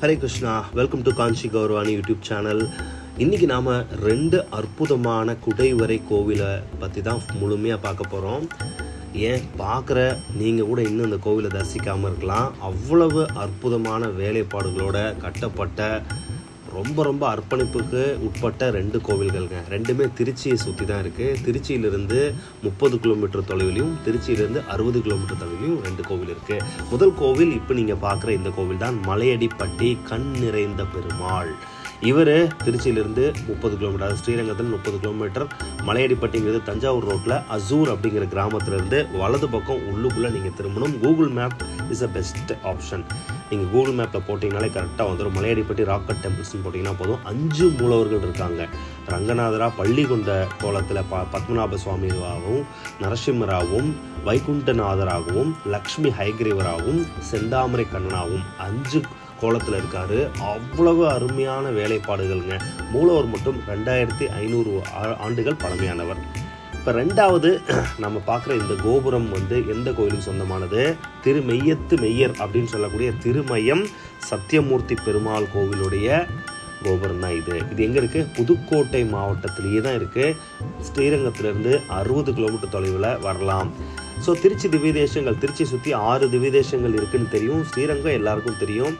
Hare Krishna welcome to Kanchi Gauravani YouTube channel. இன்றைக்கி நாம் ரெண்டு அற்புதமான குடைவரை கோவிலை பற்றி தான் முழுமையாக பார்க்க போகிறோம் ஏன்? பார்க்குற நீங்கள் கூட இன்னும் இந்த கோவிலை தரிசிக்காமல் இருக்கலாம். அவ்வளவு அற்புதமான வேலைப்பாடுகளோட கட்டப்பட்ட ரொம்ப ரொம்ப அர்ப்பணிப்புக்கு உட்பட்ட ரெண்டு கோவில்கள்ங்க. ரெண்டுமே திருச்சியை சுற்றி தான் இருக்குது திருச்சியிலிருந்து முப்பது கிலோமீட்டர் தொலைவிலையும் திருச்சியிலிருந்து அறுபது கிலோமீட்டர் தொலைவிலையும் ரெண்டு கோவில் இருக்குது முதல் கோவில் இப்போ நீங்கள் பார்க்குற இந்த கோவில் தான் மலையடிப்பட்டி கண் நிறைந்த பெருமாள். இவர் திருச்சியிலிருந்து முப்பது கிலோமீட்டர் ஸ்ரீரங்கத்தில் முப்பது கிலோமீட்டர் மலையடிப்பட்டிங்கிறது தஞ்சாவூர் ரோட்டில் அசூர் அப்படிங்கிற கிராமத்திலிருந்து வலது பக்கம் உள்ளுக்குள்ளே நீங்கள் திரும்பணும். Google map is a best option நீங்கள் கூகுள் மேப்பில் போட்டிங்கனாலே கரெக்டாக வந்துடும் மலையடிப்பட்டி ராக்கட் டெம்பிள்ஸ்னு போட்டிங்கன்னா போதும். அஞ்சு மூலவர்கள் இருக்காங்க. ரங்கநாதரா பள்ளிகொண்ட கோலத்தில் ப பத்மநாப சுவாமியாகவும் நரசிம்மராகவும் வைகுண்டநாதராகவும் லக்ஷ்மி ஹைகிரீவராகவும் செந்தாமரை கண்ணனாகவும் அஞ்சு கோலத்தில் இருக்கார். அவ்வளவு அருமையான வேலைப்பாடுகள்ங்க. மூலவர் மட்டும் ரெண்டாயிரத்தி ஐநூறு ஆண்டுகள் பழமையானவர். இப்போ ரெண்டாவது நம்ம பார்க்குற இந்த கோபுரம் வந்து எந்த கோயிலுக்கு சொந்தமானது? திருமெய்யத்து மெய்யர் அப்படின்னு சொல்லக்கூடிய திருமயம் சத்தியமூர்த்தி பெருமாள் கோவிலுடைய கோபுரம் தான் இது. இது எங்கே இருக்குது புதுக்கோட்டை மாவட்டத்திலேயே தான் இருக்குது ஸ்ரீரங்கத்திலேருந்து அறுபது கிலோமீட்டர் தொலைவில் வரலாம். ஸோ திருச்சி திவ்ய தேசங்கள் திருச்சி சுற்றி ஆறு திவ்ய தேசங்கள் இருக்குன்னு தெரியும். ஸ்ரீரங்கம் எல்லாருக்கும் தெரியும்.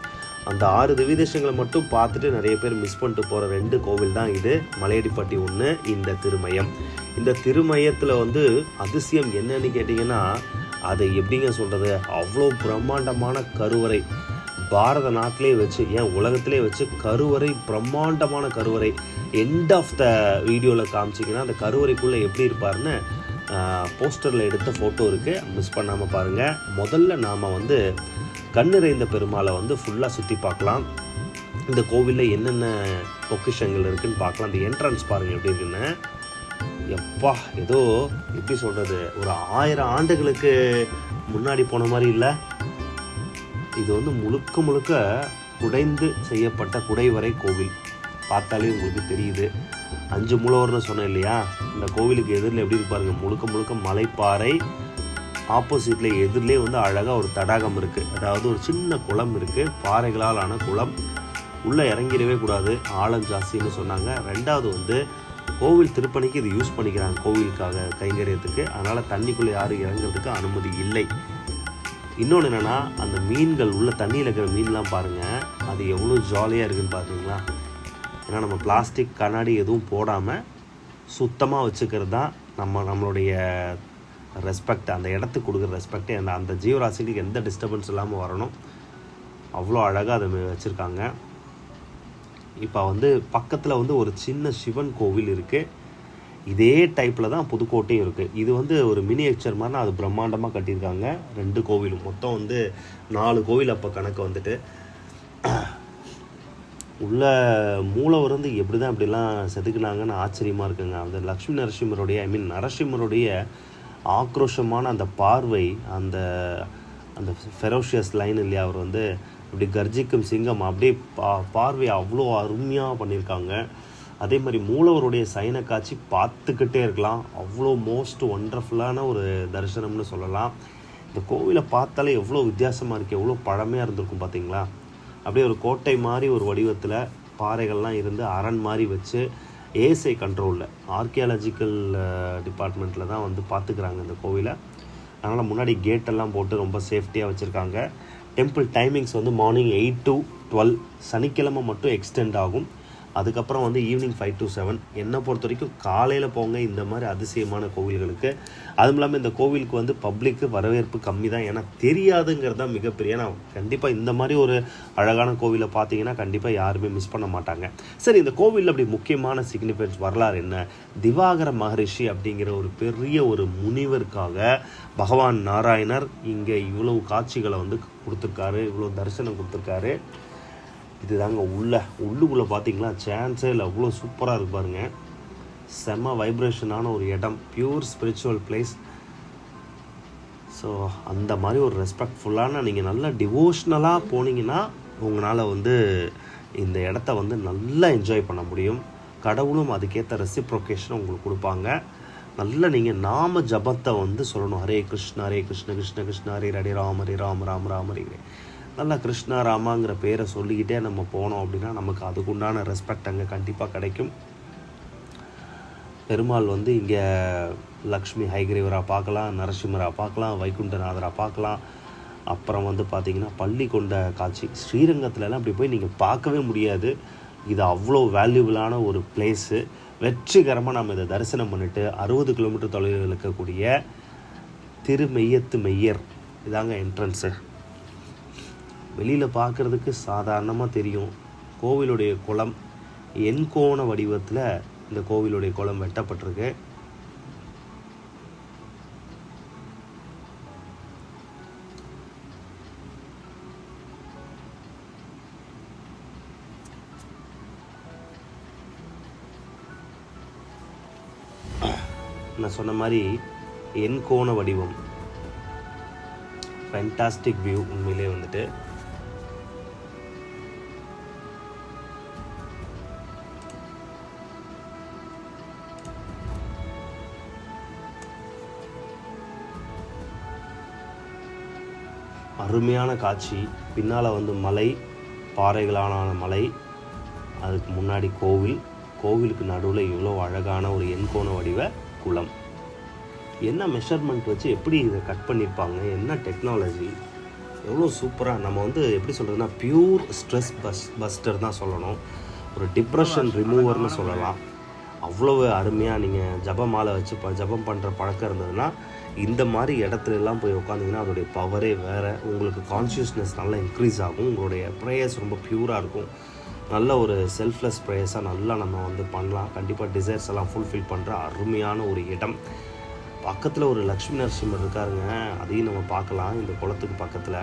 அந்த ஆறு திவ்ய தேசங்களை மட்டும் பார்த்துட்டு நிறைய பேர் மிஸ் பண்ணிட்டு போகிற ரெண்டு கோவில் தான் இது. மலையடிப்பட்டி ஒன்று இந்த திருமயம். இந்த திருமயத்தில் வந்து அதிசயம் என்னன்னு கேட்டிங்கன்னா அதை எப்படிங்க சொல்கிறது அவ்வளோ பிரம்மாண்டமான கருவறை. பாரத நாட்டிலே வச்சு ஏன் உலகத்திலே வச்சு கருவறை பிரம்மாண்டமான கருவறை. எண்ட் ஆஃப் த வீடியோவில் காமிச்சிங்கன்னா அந்த கருவறைக்குள்ளே எப்படி இருப்பார்னு போஸ்டரில் எடுத்த ஃபோட்டோ இருக்குது மிஸ் பண்ணாமல் பாருங்கள் முதல்ல நாம் வந்து கண்ணிறைந்த பெருமாளை வந்து ஃபுல்லாக சுற்றி பார்க்கலாம். இந்த கோவிலில் என்னென்ன பொக்கிஷங்கள் இருக்குன்னு பார்க்கலாம். அந்த என்ட்ரன்ஸ் பாருங்கள் எப்படி இருக்குன்னு. எப்பா ஏதோ எப்படி சொல்கிறது ஒரு ஆயிரம் ஆண்டுகளுக்கு முன்னாடி போன மாதிரி இல்லை. இது வந்து முழுக்க முழுக்க குடைந்து செய்யப்பட்ட குடைவரை கோவில். பார்த்தாலே உங்களுக்கு தெரியுது. அஞ்சு மூலவர்னு சொன்னேன் இல்லையா? இந்த கோவிலுக்கு எதிரில் எப்படி இருப்பாருங்க முழுக்க முழுக்க மலைப்பாறை ஆப்போசிட்டில் எதிரிலே வந்து அழகாக ஒரு தடாகம் இருக்குது அதாவது ஒரு சின்ன குளம் இருக்குது பாறைகளால் ஆன குளம். உள்ளே இறங்கிடவே கூடாது. ஆழம் ஜாஸ்தின்னு சொன்னாங்க. ரெண்டாவது வந்து கோவில் திருப்பணிக்கு இது யூஸ் பண்ணிக்கிறாங்க கோவிலுக்காக கைங்கரியத்துக்கு. அதனால் தண்ணிக்குள்ளே யாரும் இறங்குறதுக்கு அனுமதி இல்லை. இன்னொன்று என்னென்னா அந்த மீன்கள் உள்ள தண்ணியில் இருக்கிற மீன்லாம் பாருங்கள் அது எவ்வளோ ஜாலியாக இருக்குன்னு பார்த்தீங்களா ஏன்னா நம்ம பிளாஸ்டிக் கண்ணாடி எதுவும் போடாமல் சுத்தமாக வச்சுக்கிறது தான் நம்ம நம்மளுடைய ரெஸ்பெக்ட் அந்த இடத்துக்கு கொடுக்குற ரெஸ்பெக்ட் அந்த அந்த ஜீவராசிகளுக்கு எந்த டிஸ்டர்பன்ஸ் இல்லாமல் வரணும். அவ்வளோ அழகாக அதை வச்சுருக்காங்க. இப்போ வந்து பக்கத்தில் வந்து ஒரு சின்ன சிவன் கோவில் இருக்குது இதே டைப்பில் தான் புதுக்கோட்டையும் இருக்குது இது வந்து ஒரு மினியேச்சர் மாதிரினா அது பிரம்மாண்டமாக கட்டியிருக்காங்க. ரெண்டு கோவிலும். மொத்தம் வந்து நாலு கோவில் அப்போ கணக்கு வந்துட்டு. உள்ள மூலவர் வந்து எப்படி தான் இப்படிலாம் செதுக்குனாங்கன்னு ஆச்சரியமாக இருக்குங்க. அந்த லக்ஷ்மி நரசிம்மருடைய ஐ மீன் நரசிம்மருடைய ஆக்ரோஷமான அந்த பார்வை அந்த அந்த ஃபெரோஷியஸ் லைன் இல்லையா அவர் வந்து அப்படி கர்ஜிக்கும் சிங்கம் அப்படியே பா பார்வை அவ்வளோ அருமையாக பண்ணியிருக்காங்க. அதே மாதிரி மூலவருடைய சைன காட்சி பார்த்துக்கிட்டே இருக்கலாம். அவ்வளோ மோஸ்ட் ஒண்டர்ஃபுல்லான ஒரு தரிசனம்னு சொல்லலாம். இந்த கோவிலை பார்த்தாலே எவ்வளோ வித்தியாசமாக இருக்குது எவ்வளோ பழமையாக இருந்திருக்கும் பார்த்தீங்களா? அப்படியே ஒரு கோட்டை மாதிரி ஒரு வடிவத்தில் பாறைகள்லாம் இருந்து அரண் மாதிரி வச்சு ஏஎஸ்ஐ கண்ட்ரோலில் ஆர்கியாலஜிக்கல் டிபார்ட்மெண்ட்டில் தான் வந்து பார்த்துக்கிறாங்க இந்த கோவிலை. அதனால் முன்னாடி கேட்டெல்லாம் போட்டு ரொம்ப சேஃப்டியாக வச்சுருக்காங்க. டெம்பிள் டைமிங்ஸ் வந்து மார்னிங் எயிட் டு டுவெல் சனிக்கிழமை மட்டும் எக்ஸ்டெண்ட் ஆகும். அதுக்கப்புறம் வந்து ஈவினிங் ஃபைவ் டு செவன் என்னை பொறுத்த வரைக்கும் காலையில் போங்க இந்த மாதிரி அதிசயமான கோவில்களுக்கு. அதுவும் இல்லாமல் இந்த கோவிலுக்கு வந்து பப்ளிக்கு வரவேற்பு கம்மி தான் ஏன்னா தெரியாதுங்கிறது தான் மிகப்பெரிய. ஏன்னா கண்டிப்பாக இந்த மாதிரி ஒரு அழகான கோவிலை பார்த்தீங்கன்னா கண்டிப்பாக யாருமே மிஸ் பண்ண மாட்டாங்க. சரி இந்த கோவிலில் அப்படி முக்கியமான சிக்னிஃபிகன்ஸ் வரலாறு என்ன? திவாகர மகரிஷி அப்படிங்கிற ஒரு பெரிய ஒரு முனிவருக்காக பகவான் நாராயணர் இங்கே இவ்வளவு காட்சிகளை வந்து கொடுத்துருக்காரு இவ்வளோ தரிசனம் கொடுத்துருக்காரு. இதுதாங்க உள்ளே. உள்ளுக்குள்ளே பார்த்தீங்களா சான்ஸே இல்லை. அவ்வளோ சூப்பராக இருக்கு பாருங்கள் செம்ம வைப்ரேஷனான ஒரு இடம். பியூர் ஸ்பிரிச்சுவல் பிளேஸ் ஸோ அந்த மாதிரி ஒரு ரெஸ்பெக்ட்ஃபுல்லான நீங்கள் நல்லா டிவோஷ்னலாக போனீங்கன்னா உங்களால் வந்து இந்த இடத்த வந்து நல்லா என்ஜாய் பண்ண முடியும். கடவுளும் அதுக்கேற்ற ரெசிப்ரொகேஷன் உங்களுக்கு கொடுப்பாங்க. நல்ல நீங்கள் நாம ஜபத்தை வந்து சொல்லணும். ஹரே கிருஷ்ண ஹரே கிருஷ்ண கிருஷ்ண கிருஷ்ண ஹரே ஹரே ராம் ஹரே ராம் ராம் ராம் ஹரே நல்லா கிருஷ்ணா ராமாங்கிற பேரை சொல்லிக்கிட்டே நம்ம போனோம் அப்படின்னா நமக்கு அதுக்குண்டான ரெஸ்பெக்ட் அங்கே கண்டிப்பாக கிடைக்கும். பெருமாள் வந்து இங்கே லக்ஷ்மி ஹைகிரீவராக பார்க்கலாம் நரசிம்மராக பார்க்கலாம் வைகுண்டநாதராக பார்க்கலாம். அப்புறம் வந்து பார்த்திங்கன்னா பள்ளி கொண்ட காட்சி. ஸ்ரீரங்கத்துலலாம் அப்படி போய் நீங்கள் பார்க்கவே முடியாது. இது அவ்வளோ வேல்யூபிளான ஒரு பிளேஸு வெற்றிகரமாக நம்ம இதை தரிசனம் பண்ணிவிட்டு அறுபது கிலோமீட்டர் தொலைவில் இருக்கக்கூடிய திருமெய்யத்து மெய்யர் இதாங்க என்ட்ரன்ஸு வெளியில் பார்க்குறதுக்கு சாதாரணமாக தெரியும். கோவிலுடைய குளம் எண்கோண வடிவத்தில் இந்த கோவிலுடைய குளம் வெட்டப்பட்டிருக்கு. நான் சொன்ன மாதிரி எண்கோண வடிவம். ஃபென்டாஸ்டிக் வியூ உண்மையிலே வந்துட்டு. அருமையான காட்சி. பின்னால் வந்து மலை பாறைகளான மலை அதுக்கு முன்னாடி கோவில். கோவிலுக்கு நடுவில் இவ்வளோ அழகான ஒரு எண்கோண வடிவ குளம். என்ன மெஷர்மெண்ட் வச்சு எப்படி இதை கட் பண்ணியிருப்பாங்க என்ன டெக்னாலஜி எவ்வளோ சூப்பராக நம்ம வந்து எப்படி சொல்கிறதுனா பியூர் ஸ்ட்ரெஸ் பஸ் பஸ்டர் தான் சொல்லணும். ஒரு டிப்ரெஷன் ரிமூவர்னு சொல்லலாம். அவ்வளவு அருமையாக நீங்கள் ஜபமாலை வச்சு ப ஜபம் பண்ணுற பழக்கம் இருந்ததுன்னா இந்த மாதிரி இடத்துலலாம் போய் உட்காந்திங்கன்னா அதோடைய பவரே வேறு உங்களுக்கு கான்ஷியஸ்னஸ் நல்லா இன்க்ரீஸ் ஆகும். உங்களுடைய ப்ரேயர்ஸ் ரொம்ப ப்யூராக இருக்கும். நல்ல ஒரு செல்ஃப்லெஸ் ப்ரேயர்ஸாக நல்லா நம்ம வந்து பண்ணலாம். கண்டிப்பாக டிசைர்ஸ் எல்லாம் ஃபுல்ஃபில் பண்ணுற அருமையான ஒரு இடம். பக்கத்தில் ஒரு லக்ஷ்மி நரசிம்மர் இருக்காருங்க. அதையும் நம்ம பார்க்கலாம். இந்த குளத்துக்கு பக்கத்தில்.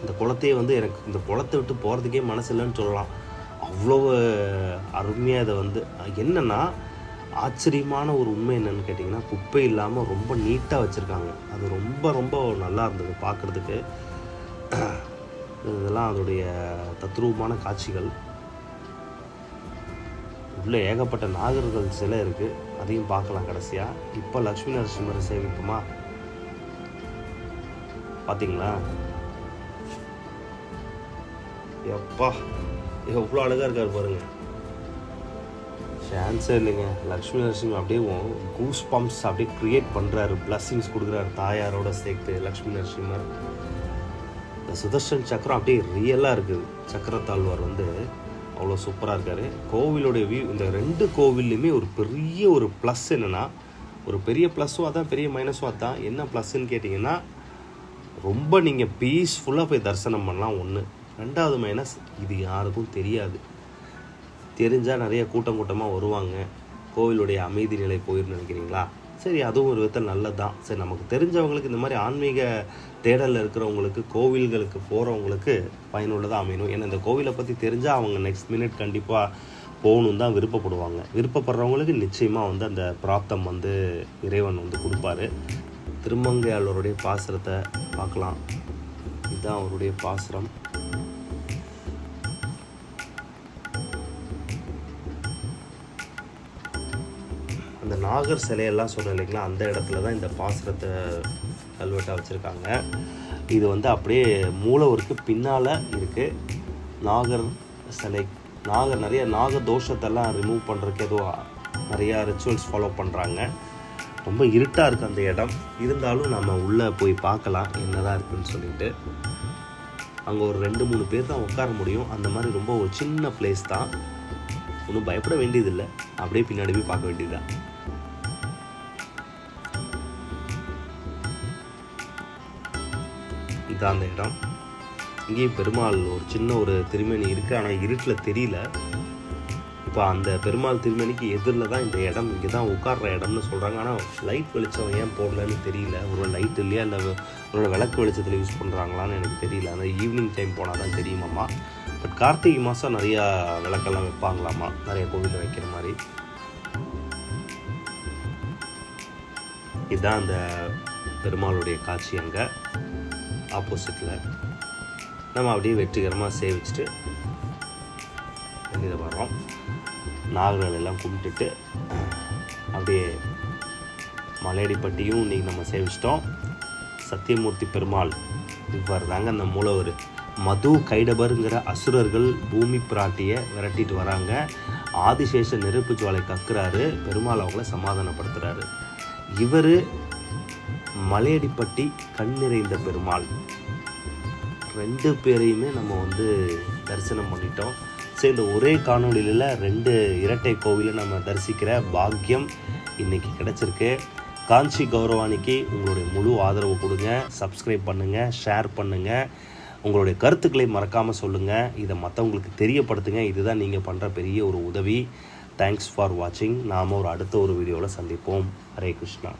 இந்த குளத்தையே வந்து எனக்கு இந்த குளத்தை விட்டு போகிறதுக்கே மனசு இல்லைன்னு சொல்லலாம். அவ்வளோ அருமையாக இதை வந்து என்னென்னா ஆச்சரியமான ஒரு உண்மை என்னென்னு கேட்டிங்கன்னா குப்பை இல்லாமல் ரொம்ப நீட்டாக வச்சுருக்காங்க. அது ரொம்ப ரொம்ப நல்லா இருந்தது பார்க்குறதுக்கு இதெல்லாம் அதோடைய தத்ரூபமான காட்சிகள். உள்ளே ஏகப்பட்ட நாகர்கள் சிலை இருக்குது அதையும் பார்க்கலாம் கடைசியாக இப்போ லக்ஷ்மி நரசிம்மரை சேமிப்புமா? பார்த்தீங்களா எப்பா! எவ்வளோ அழகாக இருக்கார் பாருங்கள் சான்ஸே இல்லைங்க. லக்ஷ்மி நரசிம்ம அப்படியே கூஸ் பம்ப்ஸ் அப்படியே க்ரியேட் பண்ணுறாரு பிளஸ்ஸிங்ஸ் கொடுக்குறாரு தாயாரோட சேர்த்து லக்ஷ்மி நரசிம்மர் இந்த சுதர்ஷன் சக்கரம் அப்படியே ரியலாக இருக்குது. சக்கரத்தாழ்வார் வந்து அவ்வளோ சூப்பராக இருக்கார். கோவிலுடைய வியூ இந்த ரெண்டு கோவில்லையுமே ஒரு பெரிய ஒரு ப்ளஸ் என்னென்னா ஒரு பெரிய ப்ளஸ்ஸும் அதான் பெரிய மைனஸும் அதான் என்ன ப்ளஸ்ன்னு கேட்டிங்கன்னா ரொம்ப நீங்கள் பீஸ்ஃபுல்லாக போய் தரிசனம் பண்ணலாம் ஒன்று ரெண்டாவது மைனஸ் இது யாருக்கும் தெரியாது. தெரிஞ்சால் நிறைய கூட்டம் கூட்டமாக வருவாங்க. கோவிலுடைய அமைதி நிலை போயிருந்து நினைக்கிறீங்களா? சரி அதுவும் ஒரு விதத்தில் நல்லது? தான் சரி நமக்கு தெரிஞ்சவங்களுக்கு இந்த மாதிரி ஆன்மீக தேடலில் இருக்கிறவங்களுக்கு கோவில்களுக்கு போகிறவங்களுக்கு பயனுள்ளதாக அமையணும். ஏன்னா இந்த கோவிலை பற்றி தெரிஞ்சால் அவங்க நெக்ஸ்ட் மினிட் கண்டிப்பாக போகணும் தான் விருப்பப்படுவாங்க. விருப்பப்படுறவங்களுக்கு நிச்சயமாக வந்து அந்த பிராப்தம் வந்து இறைவன் வந்து கொடுப்பாரு. திருமங்கையாளருடைய பாசுரத்தை பார்க்கலாம். இதுதான் அவருடைய பாசுரம். நாகர் சிலையெல்லாம் சொன்னேன் இல்லைங்களா? அந்த இடத்துல தான் இந்த பாசுரத்தை கல்வெட்டாக வச்சுருக்காங்க. இது வந்து அப்படியே மூலவருக்கு பின்னால் இருக்குது நாகர் சிலை நாகர் நிறைய நாக தோஷத்தெல்லாம் ரிமூவ் பண்ணுறதுக்கு ஏதோ நிறையா ரிச்சுவல்ஸ் ஃபாலோ பண்ணுறாங்க ரொம்ப இருட்டாக இருக்குது அந்த இடம். இருந்தாலும் நம்ம உள்ளே போய் பார்க்கலாம் என்னதான் இருக்குன்னு சொல்லிட்டு. அங்கே ஒரு ரெண்டு மூணு பேர் தான் உட்கார முடியும். அந்த மாதிரி ரொம்ப ஒரு சின்ன பிளேஸ் தான். ஒன்றும் பயப்பட வேண்டியதில்லை. அப்படியே பின்னாடி போய் பார்க்க வேண்டியதுதான். இதுதான் அந்த இடம். இங்கேயும் பெருமாள் ஒரு சின்ன ஒரு திருமணி இருக்குது ஆனால் இருட்டில் தெரியல. இப்போ அந்த பெருமாள் திருமணிக்கு எதிரில் தான் இந்த இடம் இங்கே தான் உட்கார்ற இடம்னு சொல்கிறாங்க ஆனால் லைட் வெளிச்சம் ஏன் போடலன்னு தெரியல. ஒரு லைட் இல்லையா? இல்லை ஒரு விளக்கு வெளிச்சத்தில் யூஸ் பண்ணுறாங்களான்னு எனக்கு தெரியல. அந்த ஈவினிங் டைம் போனால் தான் தெரியுமாம்மா. பட் கார்த்திகை மாதம் நிறையா விளக்கெல்லாம் வைப்பாங்களாமா நிறைய கோவிலில் வைக்கிற மாதிரி. இதுதான் அந்த பெருமாளுடைய காட்சி அங்கே. ஆப்போசிட்டில். நம்ம அப்படியே வெற்றிகரமாக சேவிச்சுட்டு வெளியில் வர்றோம். நாகர்கள் எல்லாம் கும்பிட்டுட்டு அப்படியே மலையடிப்பட்டியும் இன்றைக்கி நம்ம சேவிச்சிட்டோம். சத்தியமூர்த்தி பெருமாள் இவ்வாறு தாங்க அந்த மூலவர். மது கைடபருங்கிற அசுரர்கள் பூமி பிராட்டியை விரட்டிட்டு வராங்க. ஆதிசேஷ நெருப்பு ஜுவாலை கக்குறாரு. பெருமாள் அவங்கள சமாதானப்படுத்துகிறாரு இவர் மலையடிப்பட்டி கண் நிறைந்த பெருமாள். ரெண்டு பேரையுமே நம்ம வந்து தரிசனம் பண்ணிட்டோம். சரி இந்த ஒரே காணொலியில் ரெண்டு இரட்டை கோவிலை நம்ம தரிசிக்கிற பாக்கியம் இன்னைக்கு கிடச்சிருக்கு. காஞ்சி கௌரவாணிக்கு உங்களுடைய முழு ஆதரவு கொடுங்க. சப்ஸ்கிரைப் பண்ணுங்கள் ஷேர் பண்ணுங்கள் உங்களுடைய கருத்துக்களை மறக்காமல் சொல்லுங்கள் இதை மற்றவங்களுக்கு தெரியப்படுத்துங்க. இதுதான் நீங்கள் பண்ணுற பெரிய ஒரு உதவி. தேங்க்ஸ் ஃபார் வாட்சிங் நாம் ஒரு அடுத்த ஒரு வீடியோவில் சந்திப்போம். ஹரே கிருஷ்ணா.